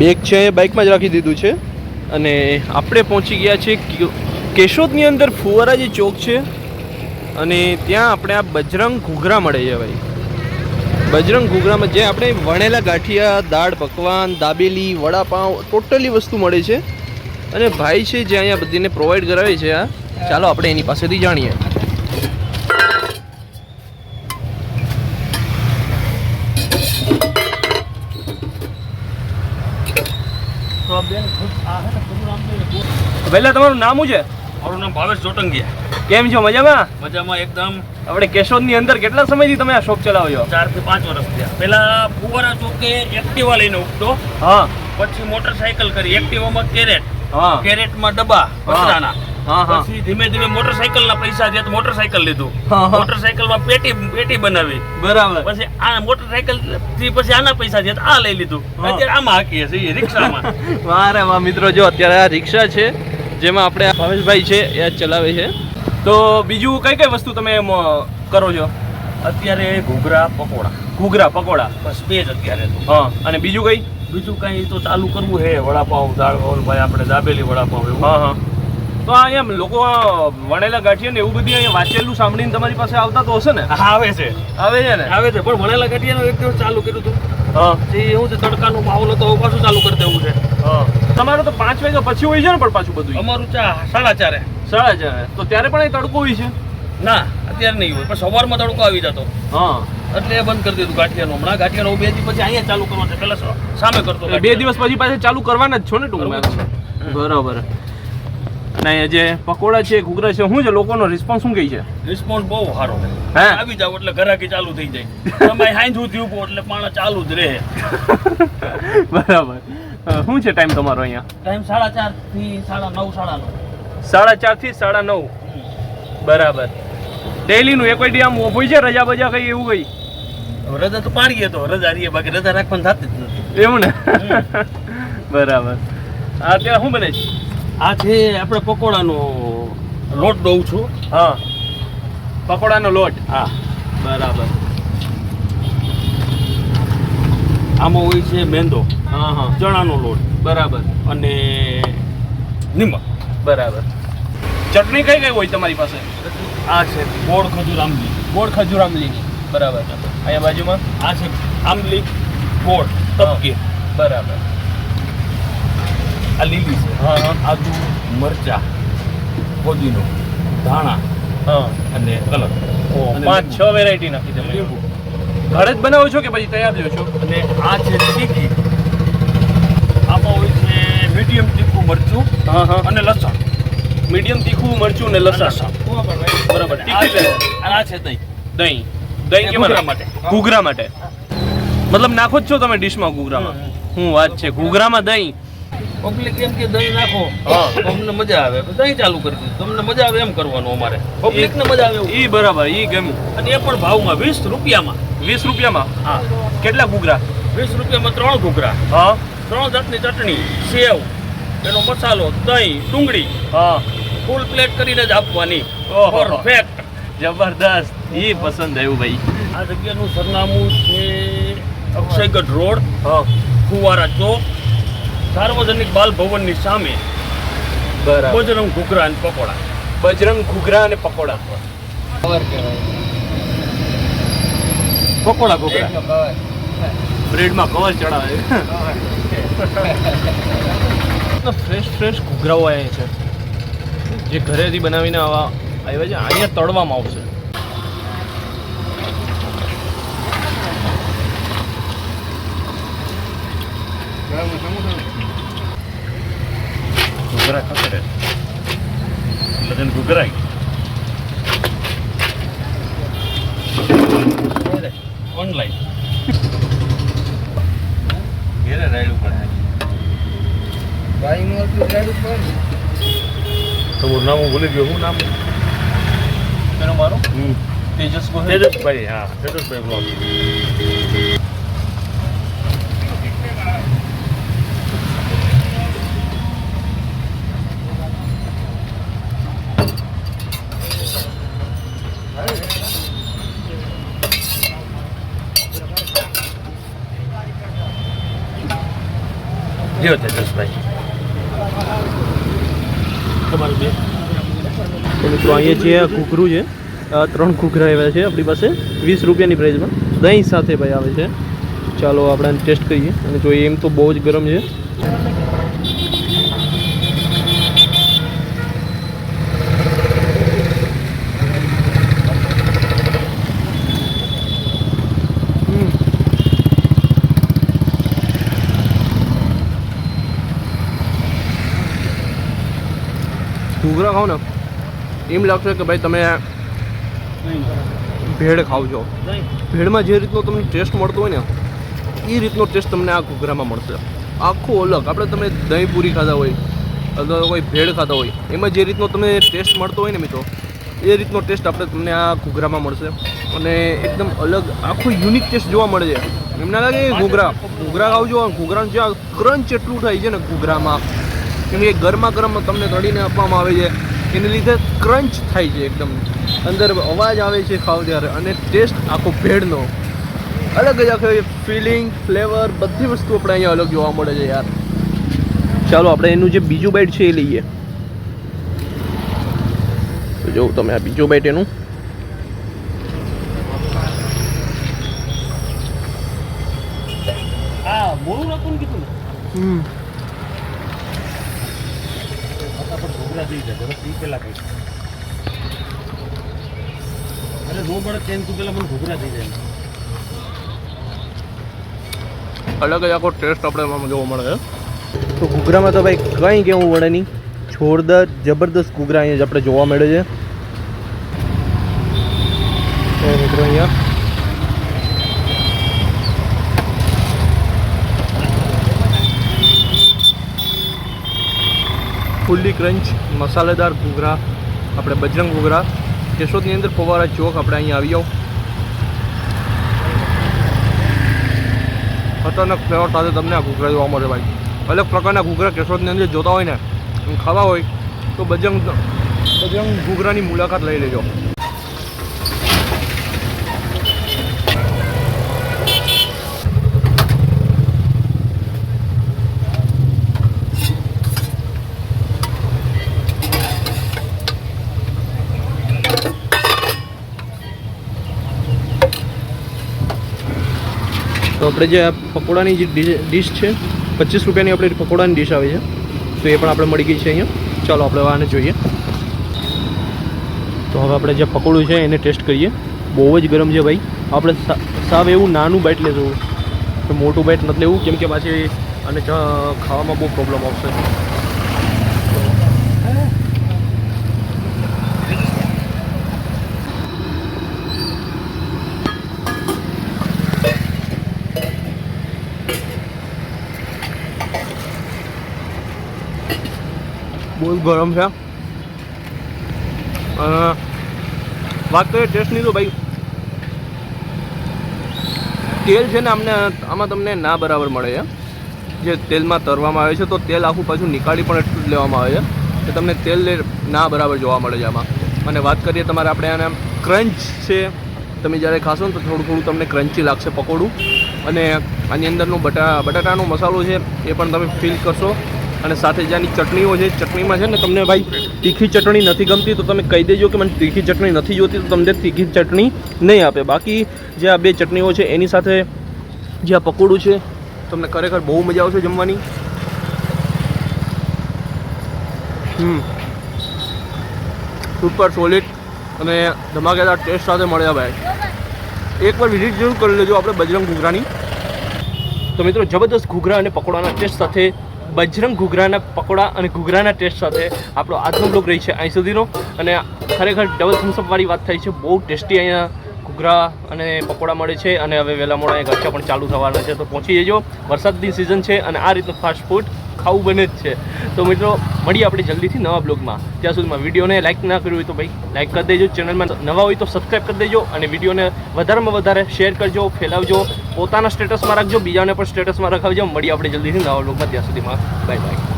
Bag છે એ બાઇકમાં જ રાખી દીધું છે. અને આપણે પહોંચી ગયા છીએ કેશોદની અંદર ફુવારા જે ચોક છે. અને ત્યાં આપણે આ બજરંગ ઘૂઘરા મળે છે ભાઈ. બજરંગ ઘૂઘરામાં જે આપણે વણેલા ગાંઠિયા, દાળ પકવાન, દાબેલી વડાપાઉં ટોટલી વસ્તુ મળે છે. અને ભાઈ છે જે અહીંયા બધીને પ્રોવાઈડ કરાવે છે આ. ચાલો આપણે એની પાસેથી જાણીએ. પહેલા તમારું નામ શું છે? મારું નામ ભાવેશ જોટંગિયા. કેમ છો? મજામાં? મજામાં એકદમ. આપણે કેશોદની અંદર કેટલા સમયથી તમે આ શોપ ચલાવો છો ચારથી પાંચ વર્ષ થયા. પેલા ફુવારા ચોકે એક્ટિવા લઈને ઉઠતો હા. પછી મોટરસાયકલ કરી. એક્ટિવામાં કેરેટ. હા. કેરેટમાં ડબ્બા કચરાના પછી ધીમે ધીમે મોટરસાયકલ ના પૈસા જે મોટરસાયકલ લીધું. હા, માં પેટી પેટી બનાવી. બરાબર. પછી આ મોટરસાયકલથી પછી આના પૈસા જે આ લઈ લીધું. અત્યારે આમાં હાકીએ છીએ રિક્ષામાં. મારે વાહ મિત્રો જો અત્યારે આ રિક્ષા છે જેમાં આપણે ભાવેશભાઈ છે એ ચલાવે છે. તો બીજું કઈ કઈ વસ્તુ તમે એમ, કરો છો? અત્યારે ઘૂઘરા પકોડા. ઘૂઘરા પકોડા. બસ બે જ અત્યારે તો. હા અને બીજું કઈ? બીજું કઈ તો ચાલુ કરવું હે વડાપાઉં દાળ ભાઈ આપણે દાબેલી વડાપાઉં એવું. હા હા. તો આ એમ લોકો વણેલા ગાંઠિયા ને એવું બધું અહીંયા વાંચેલું સાંભળીને તમારી પાસે આવતા તો હશે ને? આવે છે. આવે છે ને? આવે છે પણ વણેલા ગાંઠિયાનું એક દિવસ ચાલુ કર્યું હતું. જે એવું છે તડકાનો માહોલ હતો પાછું ચાલુ કરી દેવું છે. હા. તમારે તો પાંચ વાગ્યા પછી હોય છે ને પણ પાછું બધું અમારું ચા સાડા ચારે. સાડા ચાર. તો ત્યારે પણ અહીં તડકો હોય છે? ના અત્યારે નહીં હોય. પણ સવારમાં તડકો આવી જતો. હા. એટલે એ બંધ કરી દીધું ગાંઠિયાનું. હમણાં ગાંઠિયાનો બે દિવસ પછી અહીંયા ચાલુ કરવાનું છે. પેલા સામે કરતો બે દિવસ પછી પાછા ચાલુ કરવાના જ છો ને ટૂંકમાં બરાબર. અહીંયા જે પકોડા છે ઘૂઘરા છે શું છે લોકોનો રિસ્પોન્સ શું કહે છે? રિસ્પોન્સ બહુ સારો હે? આવી જાવ એટલે ઘરાકી ચાલુ થઈ જાય. તમે હાઈ સુધી ઊભો એટલે પાણા ચાલુ જ રહે. બરાબર. શું છે ટાઈમ તમારો અહીંયા? ટાઈમ સાડા ચારથી સાડા નવ સાડા નવ. સાડા ચારથી સાડા નવ. બરાબર. ડેલીનું એક કોઈ આમ હોય છે રજા બજા કઈ એવું કઈ? રજા તો પાડીએ તો રજા રહીએ બાકી રજા રાખવાની થતી જ નથી. એવું ને? બરાબર. અત્યારે શું બને છે? આ છે આપણે પકોડાનો લોટ દઉં છું. હા. પકોડાનો લોટ. હા. બરાબર. આમાં હોય છે મેંદો. હા હા. ચણાનો લોટ. બરાબર. અને નિમક. બરાબર. ચટણી કઈ કઈ હોય તમારી પાસે? આ છે ગોળ ખજૂર આંબલી. ગોળ ખજૂર આંબલીની. બરાબર. અહીંયા બાજુમાં? આ છે આંબલી ગોળ તપકી. બરાબર. આ લીલી છે. હા. હા આદુ મરચા પુદીનો ધાણા હા. અને કલર. પાંચ છ વેરાયટી નાખી તમે લીંબુ. ઘરે જ બનાવો છો કે પછી તૈયાર લ્યો છો? અને આ છે તીખી. આમાં હોય છે મીડિયમ તીખું મરચું હા હા. અને લસણ. મીડિયમ તીખું મરચું ને લસણ. બરાબર. તીખી અને આ છે દહીં. દહીં. દહીં કેમ માટે. ઘૂઘરા માટે. મતલબ નાખો જ છો તમે ડિશમાં ઘૂઘરામાં? હું વાત છે. ઘૂઘરામાં દહીં પબ્લિક એમ કે દહીં નાખો. હા. તો મજા આવે. દહીં ચાલુ કરી દીધું. તમને મજા આવે એમ કરવાનું અમારે. પબ્લિક ને મજા આવે. ઈ બરાબર ઈ ગમ્યું અને એ પણ ભાવમાં વીસ રૂપિયામાં. વીસ રૂપિયામાં? હા. કેટલા ઘૂઘરા? વીસ રૂપિયામાં ત્રણ ઘૂઘરા. હા. ત્રણ જાતની ચટણી સેવ એનો મસાલો દહીં ડુંગળી. હા. ફૂલ પ્લેટ કરીને જ આપવાની. પરફેક્ટ જબરદસ્ત. ઈ પસંદ આવ્યું ભાઈ. આ જગ્યાનું સરનામું છે અક્ષયગઢ રોડ હા. ફુવારા ચોક. સાર્વજનિક બાલ ભવનની સામે બરાબર. બજરંગ ઘૂઘરા અને પકોડા. બજરંગ ઘૂઘરા અને પકોડા. પકોડા ઘૂઘરા. બ્રેડમાં કવર ચડાવે. ફ્રેશ ફ્રેશ ઘૂઘરાઓ આવે છે. જે ઘરેથી બનાવીને આવા આવ્યા છે. અહીંયા તળવામાં આવશે. ઘૂઘરા ખસરે બધાને ઘૂઘરા ઓનલાઈન ઘેરે રાયડું પડે તમારું નામ હું ભૂલી ગયો હું નામ પેલો મારો તેજસ તેજસભાઈ હા તેજસભાઈ બ્લોગ લ્યો તેજસભાઈ મિત્રો, અહીંયા જે ઘૂઘરું છે ત્રણ ઘૂઘરા આવ્યા છે આપણી પાસે, વીસ રૂપિયાની પ્રાઇસમાં દહીં સાથે ભાઈ આવે છે. ચાલો આપણે ટેસ્ટ કરીએ. અને જોઈએ એમ તો બહુ જ ગરમ છે. ઘૂઘરા ખાઓ ને એમ લાગશે કે ભાઈ તમે ભેળ ખાવ છો ભેળમાં જે રીતનો તમને ટેસ્ટ મળતો હોય ને એ રીતનો ટેસ્ટ તમને આ ઘૂઘરામાં મળશે. આખું અલગ. આપણે તમે દહીં પૂરી ખાતા હોય અથવા કોઈ ભેળ ખાતા હોય એમાં જે રીતનો તમને ટેસ્ટ મળતો હોય ને મિત્રો એ રીતનો ટેસ્ટ આપણે તમને આ ઘૂઘરામાં મળશે. અને એકદમ અલગ આખો યુનિક ટેસ્ટ જોવા મળે છે. એમ ના લાગે ઘૂઘરા ઘૂઘરા ખાવજો ઘૂઘરાનું જે ક્રંચ એટલું થાય છે ને ઘૂઘરામાં કેમ કે ગરમા ગરમ તમને તળીને આપવામાં આવે છે. એને લીધે ક્રંચ થાય છે એકદમ. અંદર અવાજ આવે છે ખાવ ત્યારે અને ટેસ્ટ આખો ભેળનો. અલગ જ આખો ફિલિંગ ફ્લેવર બધી વસ્તુ આપણે અહીંયા અલગ જોવા મળે છે યાર. ચાલો આપણે એનું જે બીજું બેટ છે એ લઈએ. તો જોઉં તમે આ બીજું બેટ એનું. હા મોડું રાખું કીધું હમ ફટાફટ ઘોઘરા થઈ જાય જરા પી પેલા કઈ. અરે નો પડે તેમ તું પેલા મને ઘૂઘરા થઈ જાય અલગ જ આખો ટેસ્ટ આપણે એમાં જોવા મળે છે. તો ઘૂઘરામાં તો ભાઈ કંઈ કેવું વળે નહીં. જોરદાર જબરદસ્ત ઘૂઘરા અહીંયા આપણે જોવા મળે છે તો મિત્રો અહીંયા ફુલ્લી ક્રંચ, મસાલેદાર ઘૂઘરા, આપણે બજરંગ ઘૂઘરા, કેશોદની અંદર પવારા ચોક આપણે અહીંયા આવી જાઓ ખતરનાક ફ્લેવર સાથે તમને આ ઘૂઘરા જોવા મળે ભાઈ. અલગ પ્રકારના ઘૂઘરા કેશોદની અંદર જોતા હોય ને ખાવા હોય, તો બજરંગ બજરંગ ઘૂઘરાની મુલાકાત લઈ લેજો. તો આપણે જે આ પકોડાની જે ડીશ છે, પચીસ રૂપિયાની આપણે પકોડાની ડીશ આવે છે. તો એ પણ આપણે મળી ગઈ છે અહીંયા. ચાલો આપણે આને જોઈએ. તો હવે આપણે જે પકોડું છે એને ટેસ્ટ કરીએ. બહુ જ ગરમ છે ભાઈ. આપણે સાવ એવું નાનું બાઈટ લેશું. મોટું બાઈટ નથી લેવું કેમ કે પાછી અને ખાવામાં બહુ પ્રોબ્લેમ આવશે. બહુ ગરમ છે. વાત કરીએ ટેસ્ટની તો ભાઈ, તેલ છે ને અમને આમાં તમને ના બરાબર મળે છે જે તેલમાં તરવામાં આવે છે, તો તેલ આખું પાછું નીકાળી પણ એટલું જ લેવામાં આવે છે કે તમને તેલ ના બરાબર જોવા મળે છે આમાં. અને વાત કરીએ તમારે આપણે આને ક્રંચ છે, તમે જ્યારે ખાશો ને તો થોડું થોડું તમને ક્રન્ચી લાગશે પકોડું. અને આની અંદરનું બટા, બટાટાનો મસાલો છે, એ પણ તમે ફીલ કરશો. અને સાથે જે આની ચટણીઓ છે, ચટણીમાં છે ને તમને ભાઈ તીખી ચટણી નથી ગમતી, તો તમે કહી દેજો કે મને તીખી ચટણી નથી જોતી તો તમને તીખી ચટણી નહીં આપે. બાકી જે આ બે ચટણીઓ છે, એની સાથે જે આ પકોડું છે, તમને ખરેખર બહુ મજા આવશે જમવાની. હમ. સુપર સોલિડ અને ધમાકેદાર ટેસ્ટ સાથે મળ્યા ભાઈ. એકવાર વિઝિટ જરૂર કરી લેજો, આપણે બજરંગ ઘૂઘરાની. તો મિત્રો, જબરદસ્ત ઘૂઘરા અને પકોડાના ટેસ્ટ સાથે બજરંગ ઘૂઘરાના પકોડા અને ઘૂઘરાના ટેસ્ટ સાથે આપણો આજનો બ્લોગ રહી છે અહીં સુધીનો. અને ખરેખર ડબલ થમ્સઅપવાળી વાત થઈ છે. બહુ ટેસ્ટી અહીંયા ઘૂઘરા અને પકોડા મળે છે. અને હવે વહેલા મોડા અહીંયા ગચ્ચા પણ ચાલુ થવાના છે. તો પહોંચી જજો. વરસાદની સિઝન છે અને આ રીતનું ફાસ્ટ ફૂડ ખાવું બને જ છે. તો મિત્રો, મળીએ આપણે જલ્દીથી નવા બ્લોગમાં ત્યાં સુધીમાં વિડીયોને લાઇક ના કર્યું હોય તો ભાઈ લાઇક કરી દેજો ચેનલમાં નવા હોય તો સબસ્ક્રાઈબ કરી દેજો અને વિડીયોને વધારેમાં વધારે શેર કરજો, ફેલાવજો. પોતાના સ્ટેટસમાં રાખજો, બીજાને પણ સ્ટેટસમાં રખાવજો. મળીએ આપણે જલ્દીથી નવા બ્લોગમાં ત્યાં સુધીમાં. Bye bye